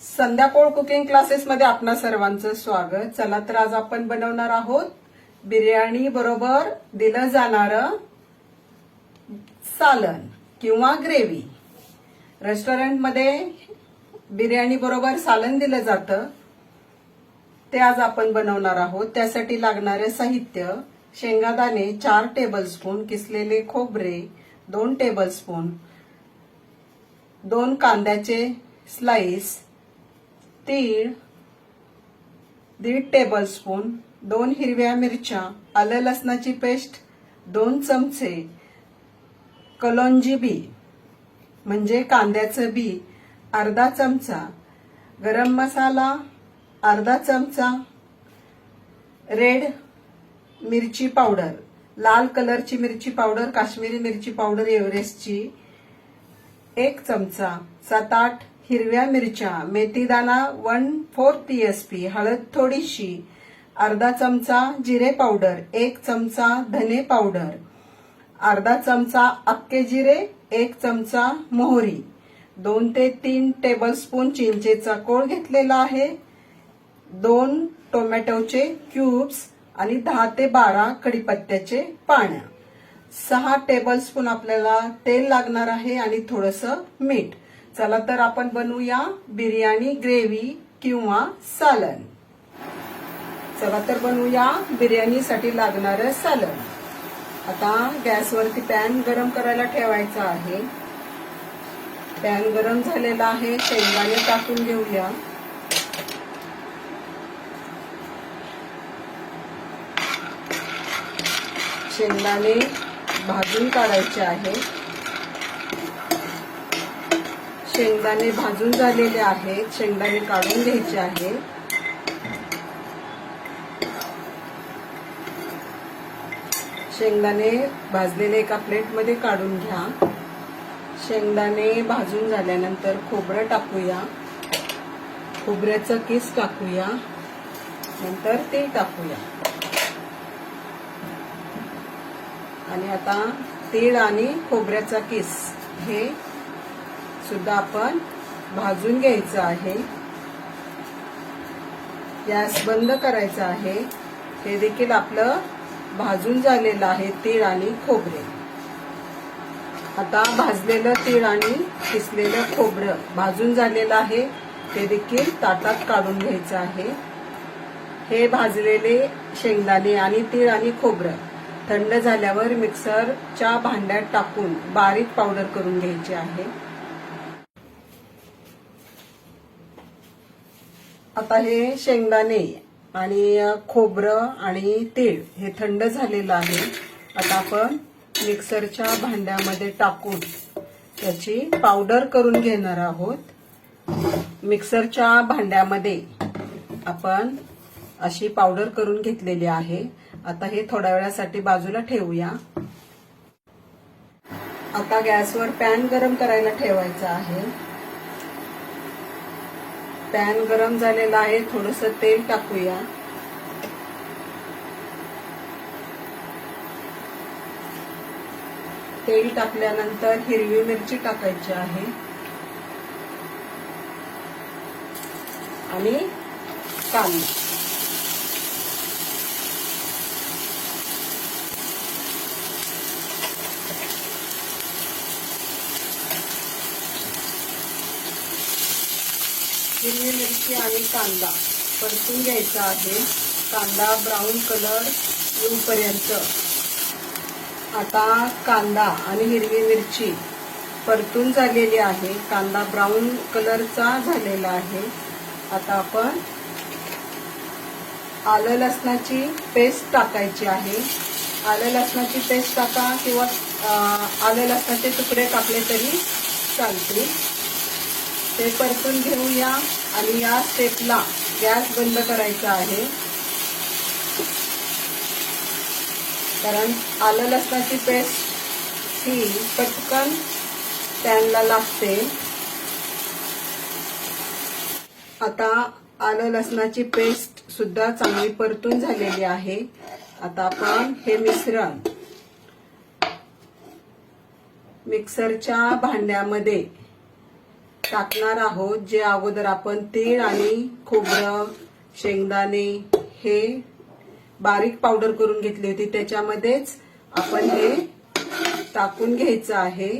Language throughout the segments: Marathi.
संध्याकोळ कुकिंग क्लासेस मध्ये आपणा सर्वांचं स्वागत. चला तर आज आपण बनवणार आहोत बिर्याणी बरोबर दिलं जाणारं सालन किंवा ग्रेव्ही. रेस्टॉरंटमध्ये बिर्याणी बरोबर सालन दिलं जातं. ते आज आपण बनवणार आहोत. त्यासाठी लागणारे साहित्य शेंगादाणे चार टेबलस्पून किसलेले खोबरे दोन टेबलस्पून दोन कांद्याचे स्लाइस तीळ दीड टेबलस्पून दोन हिरव्या मिरच्या आलं लसणाची पेस्ट दोन चमचे कलोंजी बी म्हणजे कांद्याचं बी अर्धा चमचा गरम मसाला अर्धा चमचा रेड मिरची पावडर लाल कलरची मिरची पावडर काश्मीरी मिरची पावडर एव्हरेस्टची एक चमचा सात आठ हिरव्या मिरच्या मेथीदाना वन फोर टीएसपी हळद थोडीशी अर्धा चमचा जिरे पावडर एक चमचा धने पावडर अर्धा चमचा अक्के जिरे एक चमचा मोहरी दोन ते तीन टेबलस्पून चिंचेचा कोळ घेतलेला आहे दोन टोमॅटोचे क्यूब्स आणि दहा ते बारा कडीपत्त्याचे पाण्या सहा टेबलस्पून आपल्याला तेल लागणार आहे आणि थोडंसं मीठ. चला तर आपण बनवूया बिर्याणी ग्रेव्ही किंवा सालन. चला तर बनवूया बिर्याणीसाठी लागणारं सालन. आता गॅसवरती पॅन गरम करायला ठेवायचा आहे. पॅन गरम झालेला आहे शेंगदाणे टाकून घेऊया. शेंगदाणे भाजून काढायचे आहे. शेंगदाणे भाजून झालेले आहेत. शेंगदाणे काढून घ्यायचे आहे. शेंगदाणे भाजलेले एका प्लेटमध्ये काढून घ्या. शेंगदाणे भाजून झाल्यानंतर खोबरं टाकूया. खोबऱ्याचं किस टाकूया. नंतर तेल टाकूया. आणि आता तीळ आणि खोबऱ्याचा किस. हे सुद्धा आपण भाजून घ्यायचं आहे. गॅस बंद करायचा आहे. हे देखील आपलं भाजून झालेलं आहे तीळ आणि खोबरे. आता भाजलेलं तीळ आणि किसलेलं खोबरं भाजून झालेलं आहे. ते देखील ताटात काढून घ्यायचं आहे. हे भाजलेले शेंगदाणे आणि तीळ आणि खोबरं थंड झाल्यावर मिक्सरच्या भांड्यात टाकून बारीक पावडर करून घ्यायची आहे. आता हे शेंगदाणे आणि खोबरं आणि तीळ हे थंड झालेलं आहे. आता आपण मिक्सरच्या भांड्यामध्ये टाकून त्याची पावडर करून घेणार आहोत. मिक्सरच्या भांड्यामध्ये आपण अशी पावडर करून घेतलेली आहे. आता हे थोड्या वेळासाठी बाजूला ठेवूया. आता गॅसवर पॅन गरम करायला ठेवायचा आहे. पॅन गरम झालेला आहे थोडस तेल टाकूया. तेल टाकल्यानंतर हिरवी मिरची टाकायची आहे. आणि कांदा. हिरवी मिरची आणि कांदा. परतून घ्यायचा आहे. कांदा ब्राऊन कलर येऊपर्यंत. आता कांदा आणि हिरवी मिरची परतून झालेली आहे. कांदा ब्राऊन कलरचा झालेला आहे. आता आपण आलं लसणाची पेस्ट टाकायची आहे. आलं लसणाची पेस्ट टाका किंवा आलं लसणाचे तुकडे टाकले तरी चालतील. ते परतून घेऊया आणि या स्टेपला गॅस बंद करायचा आहे. कारण आलं लसणाची पेस्ट ही पटकन पॅनला लागते. आता आलं लसणाची पेस्ट सुद्धा चांगली परतून झालेली आहे. आता आपण हे मिश्रण मिक्सरच्या भांड्यामध्ये टाकणार आहोत जे अगोदर आपण तीळ आणि खोबरं शेंगदाणे हे बारीक पावडर करून घेतली होती. त्याच्यामध्येच आपण हे टाकून घ्यायचं आहे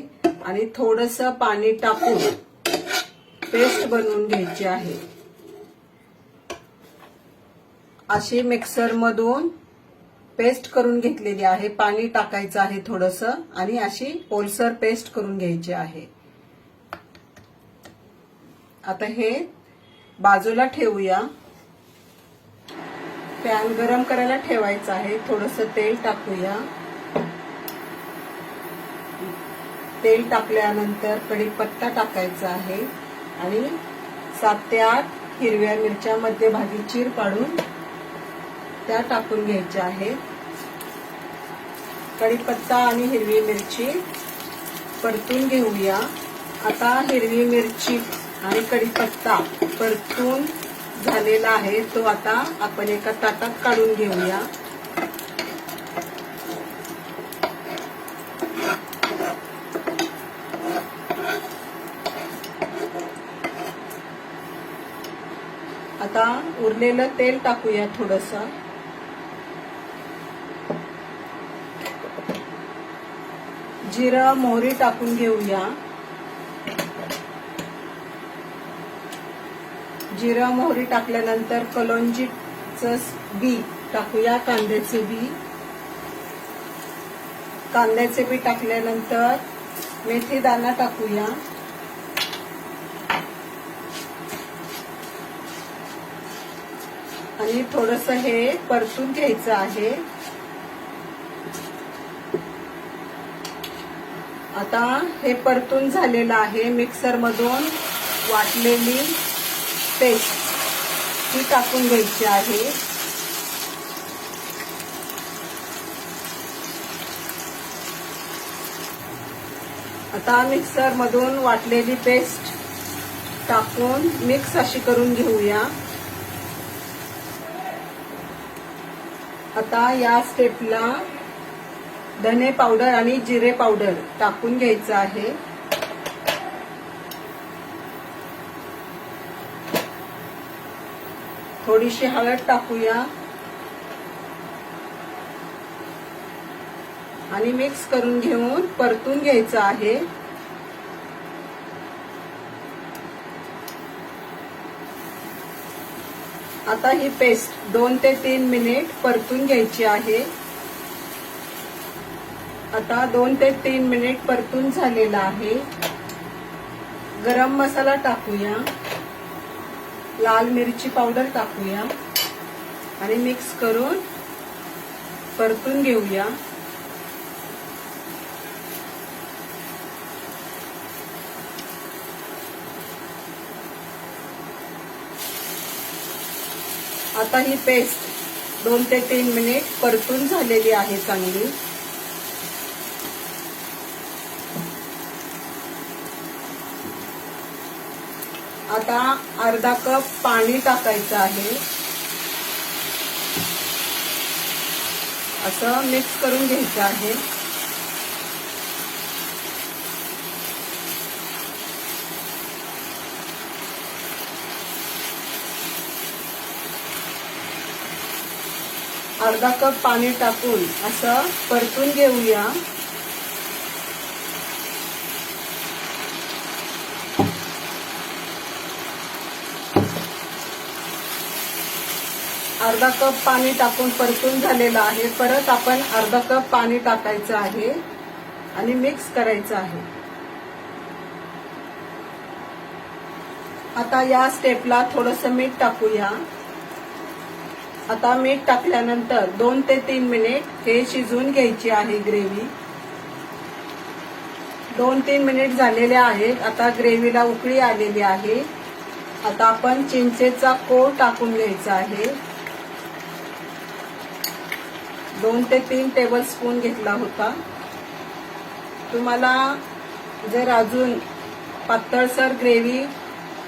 आणि थोडस पाणी टाकून पेस्ट बनवून घ्यायची आहे. अशी मिक्सर मधून पेस्ट करून घेतलेली आहे. पाणी टाकायचं आहे थोडस आणि अशी ओलसर पेस्ट करून घ्यायची आहे. आता हे बाजूला ठेवूया. पॅन गरम करायला ठेवायचं आहे. थोडस तेल टाकूया. तेल टाकल्यानंतर कढीपत्ता टाकायचा आहे. आणि सात ते आठ हिरव्या मिरच्या मध्यभागी चीर काढून त्या टाकून घ्यायच्या आहेत कढीपत्ता आणि हिरवी मिरची परतून घेऊया. आता हिरवी मिरची आणि कढीपत्ता परतून झालेला आहे तो आता आपण एका ताटात काढून घेऊया. आता उरलेलं तेल टाकूया थोडस. जिरं मोहरी टाकून घेऊया. जिरं मोहरी टाकल्यानंतर कलोंजीचं बी टाकूया कांद्याचे बी. कांद्याचे बी टाकल्यानंतर मेथी दाना टाकूया. आणि थोडस हे परतून घ्यायचं आहे. आता हे परतून झालेलं आहे मिक्सर मधून वाटलेली पेस्ट ती टाकून घ्यायची आहे. आता मिक्सर मधून वाटलेली पेस्ट टाकून मिक्स अशी करून घेऊया. आता या स्टेपला धने पावडर आणि जिरे पावडर टाकून घ्यायचं आहे. थोडीशी हळद टाकूया. आणि मिक्स करून घेऊन परतून घ्यायचं आहे. आता ही पेस्ट दोन ते तीन मिनिट परतून घ्यायची आहे. आता दोन ते तीन मिनिट परतून झालेला आहे. गरम मसाला टाकूया. लाल मिरची पावडर टाकूया. आणि मिक्स करून परतून घेऊया. आता ही पेस्ट दोन ते तीन मिनिट परतून झालेली आहे चांगली. आता अर्धा कप पाणी टाकायचं आहे. असं मिक्स करून घ्यायचं आहे. अर्धा कप पाणी टाकून असं परतून घेऊया. अर्धा कप पाणी टाकून परतून झालेलं आहे. परत आपण अर्धा कप पाणी टाकायचं आहे आणि मिक्स करायचं आहे. आता या स्टेपला थोडस मीठ टाकूया. आता मीठ टाकल्यानंतर दोन ते तीन मिनिट हे शिजवून घ्यायची आहे ग्रेव्ही दोन तीन मिनिट झालेले आहेत. आता ग्रेव्हीला उकळी आलेली आहे. आता आपण चिंचेचा कोळ टाकून घ्यायचा आहे. दोन ते तीन टेबल स्पून घेतला होता. तुम्हाला जर अजून पातळसर ग्रेव्ही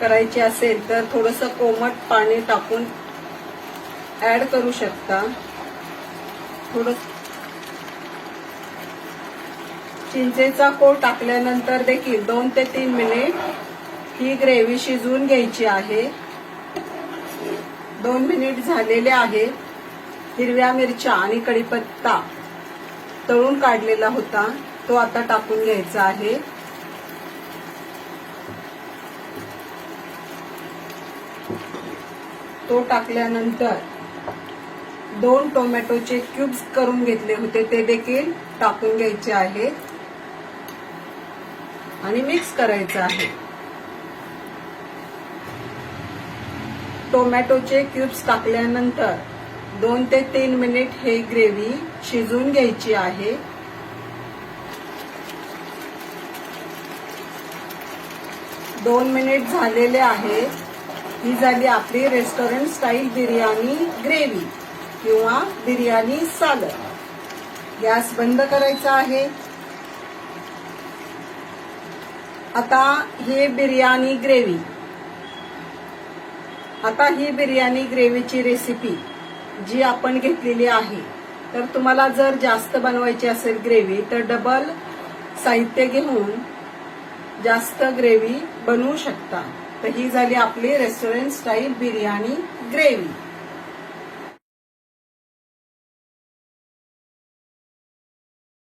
करायची असेल तर थोडंसं कोमट पाणी टाकून ॲड करू शकता. थोडं चिंचेचा कोळ टाकल्यानंतर देखील दोन ते तीन मिनिट ही ग्रेव्ही शिजवून घ्यायची आहे. दोन मिनिट झालेले आहे. हिरव्या मिरच्या आणि कढीपत्ता तळून काढलेला होता. तो आता टाकून घ्यायचा आहे. तो टाकल्यानंतर दोन टोमॅटोचे क्यूब्स करून घेतले होते. ते देखील टाकून घ्यायचे आहे. आणि मिक्स करायचं आहे. टोमॅटोचे क्यूब्स टाकल्यानंतर दोन ते तीन मिनिट हे ग्रेव्ही शिजवून घ्यायची आहे. दोन मिनिट झालेले आहे. ही झाली आपली रेस्टॉरंट स्टाईल बिर्याणी ग्रेव्ही किंवा बिर्याणी सालड गॅस बंद करायचा आहे. आता हे बिर्याणी ग्रेव्ही. आता ही बिर्याणी ग्रेव्हीची रेसिपी जी आपण घेतलेली आहे. तर तुम्हाला जर जास्त बनवायची असेल ग्रेव्ही तर डबल साहित्य घेऊन जास्त ग्रेव्ही बनवू शकता. तर ही झाली आपली रेस्टॉरंट स्टाईल बिर्याणी ग्रेव्ही.